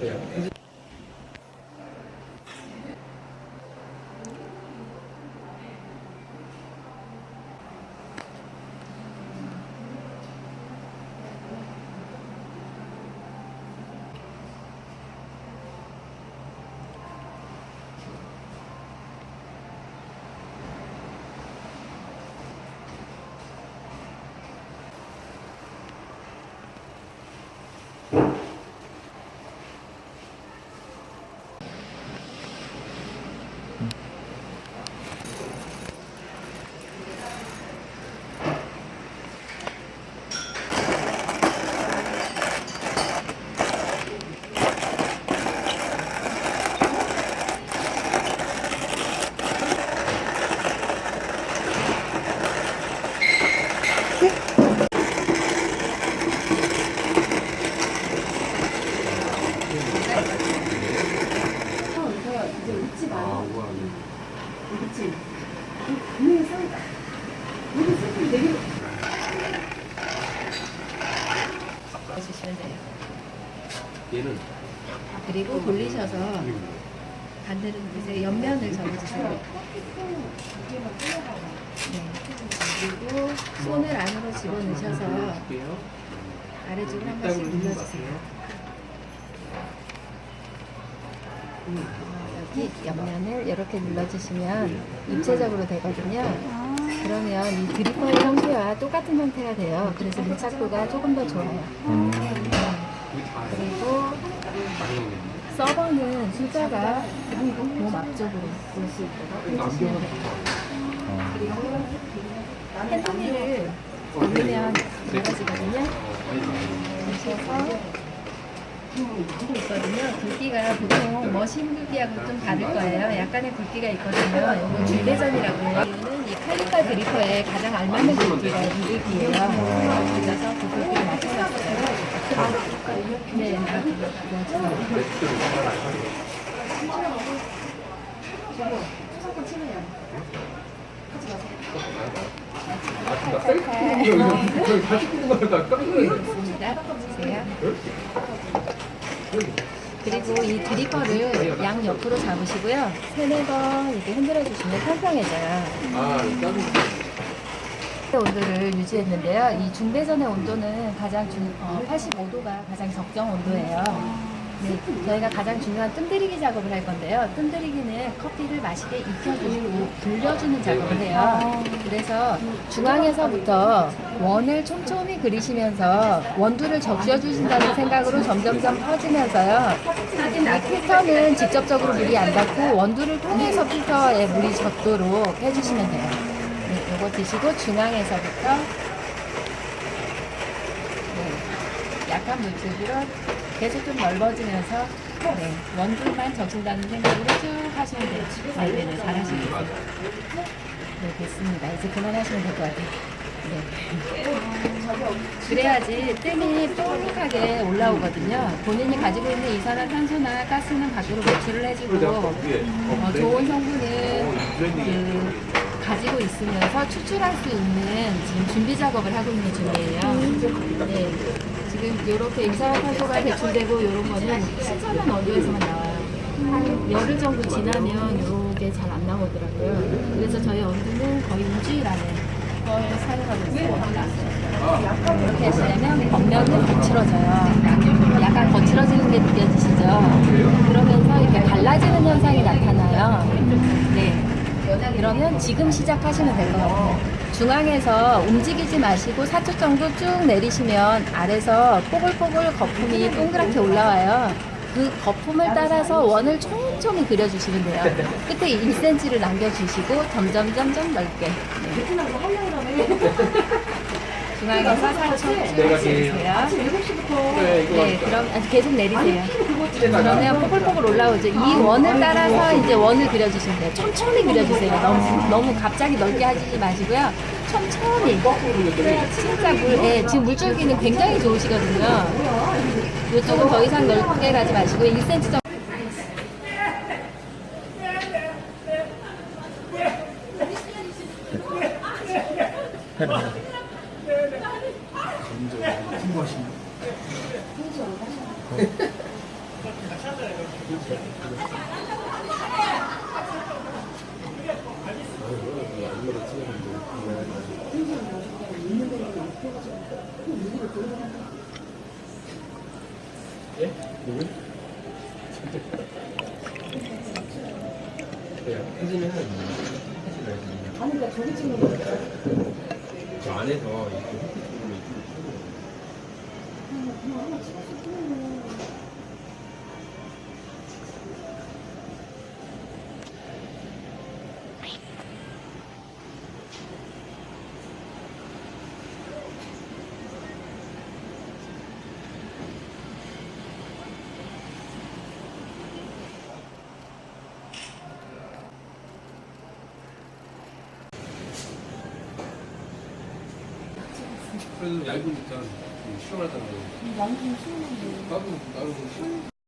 Yeah. 얘는 그리고 돌리셔서 반대로 이제 옆면을 접어주세요. 네. 그리고 손을 안으로 집어넣으셔서. 아래쪽을 한 번씩 눌러주세요. 여기 옆면을 이렇게 눌러주시면 입체적으로 되거든요. 그러면 이 드리퍼의 형태와 똑같은 형태가 돼요. 그래서 밀착도가 조금 더 좋아요. 그리고 서버는 숫자가 몸 앞쪽으로 볼 수 있도록 해주시면 돼요. 그리고 핸드밀을 올리면 넓어지거든요. 그래서 있거든요. 굵기가 보통 머신 굵기하고 좀 다를 거예요. 약간의 굵기가 있거든요. 이거 줄대전이라고 해요. 칼리카 드리퍼에 가장 알맞는 굵기가 이 굵기예요. 그래서 그 굵기를 맞춰서 네, 맞춰서 있습니다. 주세요. 그리고 이 드리퍼를 양 옆으로 잡으시고요. 세네 번 이렇게 흔들어 주시면 평평해져요. 아, 짜증. 온도를 유지했는데요. 이 중대전의 온도는 가장 중, 어, 85도가 가장 적정 온도예요. 네, 저희가 가장 중요한 뜸들이기 작업을 할 건데요. 뜸들이기는 커피를 맛있게 익혀주고 불려주는 작업을 해요. 그래서 중앙에서부터 원을 촘촘히 그리시면서 원두를 적셔주신다는 생각으로 점점점 퍼지면서요. 이 필터는 직접적으로 물이 안 닿고 원두를 통해서 필터에 물이 젖도록 해주시면 돼요. 네, 요거 드시고 중앙에서부터 네, 약한 물줄기로 계속 좀 넓어지면서 네, 원두만 적신다는 생각으로 쭉 하시면 돼요. 네, 네, 네, 잘 하시고 있어요. 네, 됐습니다. 이제 그만하시면 될 것 같아요. 네. 그래야지 뜸이 뾰족하게 올라오거든요. 본인이 가지고 있는 이산화탄소나 가스는 밖으로 배출을 해주고 어, 좋은 성분은 그 가지고 있으면서 추출할 수 있는 지금 준비 작업을 하고 있는 중이에요. 네. 지금 이렇게 이산화탄소가 배출되고 이런 거는 신선한 원두에서만 나와요. 한 열흘 정도 지나면 이게 잘 안 나오더라고요. 그래서 저희 원두는 거의 우주라는 걸 사용하고 있어요. 이렇게 하시려면 겉면은 거칠어져요. 약간 거칠어지는 게 느껴지시죠? 그러면서 이렇게 갈라지는 현상이 나타나요. 네. 그러면 지금 시작하시면 될 것 같아요. 중앙에서 움직이지 마시고 4초 정도 쭉 내리시면 아래서 뽀글뽀글 거품이 동그랗게 올라와요. 그 거품을 따라서 원을 촘촘히 그려주시면 돼요. 끝에 1cm를 남겨주시고 점점점점 넓게. 네. 중앙에서 4초 쭉 내리세요. 그래, 이거 네, 그럼 계속 내리세요. 그러면 뽀글뽀글 올라오죠. 이 원을 따라서 이제 원을 그려주시면 돼요. 천천히 그려주세요. 너무, 너무 갑자기 넓게 하지 마시고요. 천천히. 진짜 물, 예, 지금 물줄기는 굉장히 좋으시거든요. 이쪽은 더 이상 넓게 가지 마시고 1cm 정도. 예? 누구? 그래, 해지면은 해지면 아니, 그러니까 저기 찍는 거. 저 안에서 이렇게 그래도 얇으니까. 나는 좀 시원한데. 나도 나도